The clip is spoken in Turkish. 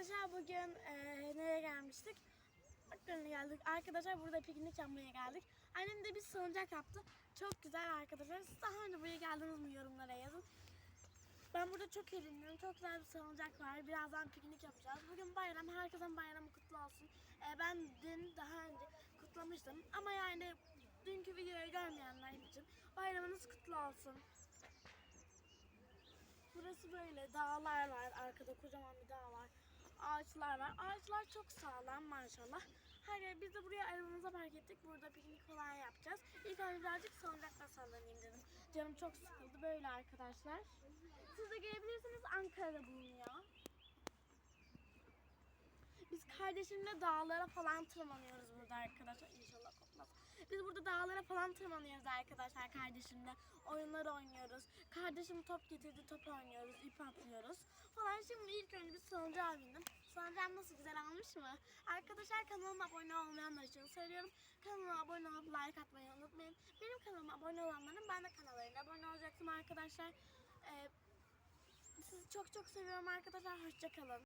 Arkadaşlar bugün e, nereye gelmiştik? Akgöl'e geldik. Arkadaşlar burada piknik yapmaya geldik. Annem de bir salıncak yaptı. Çok güzel arkadaşlar. Siz daha önce buraya geldiniz mi yorumlara yazın. Ben burada çok eğleniyorum. Çok güzel bir salıncak var. Birazdan piknik yapacağız. Bugün bayram. Herkesin bayramı kutlu olsun. E, ben dün daha önce kutlamıştım. Ama yani dünkü videoyu görmeyenler için bayramınız kutlu olsun. Burası böyle dağlar var. Arkada kocaman bir dağ var. Ağaçlar var. Ağaçlar çok sağlam maşallah. Her yer biz de buraya arabamıza park ettik. Burada piknik falan yapacağız. İlk önce birazcık salıncakta sallanayım dedim. Canım çok sıkıldı böyle arkadaşlar. Siz de gelebilirsiniz Ankara'da bulunuyor. Biz kardeşimle dağlara falan tırmanıyoruz burada arkadaşlar. İnşallah kopmaz. Biz burada dağlara falan tırmanıyoruz arkadaşlar kardeşimle. Oyunlar oynuyoruz. Kardeşim top getirdi top oynuyoruz. ip atlıyoruz falan. Şimdi ilk önce bir salıncağa bindim. Salıncağım nasıl güzel almış mı? Arkadaşlar kanalıma abone olmayanlar için söylüyorum. Kanalıma abone olup like atmayı unutmayın. Benim kanalıma abone olanların ben de kanallarına abone olacaktım arkadaşlar. Ee, sizi çok çok seviyorum arkadaşlar. Hoşçakalın.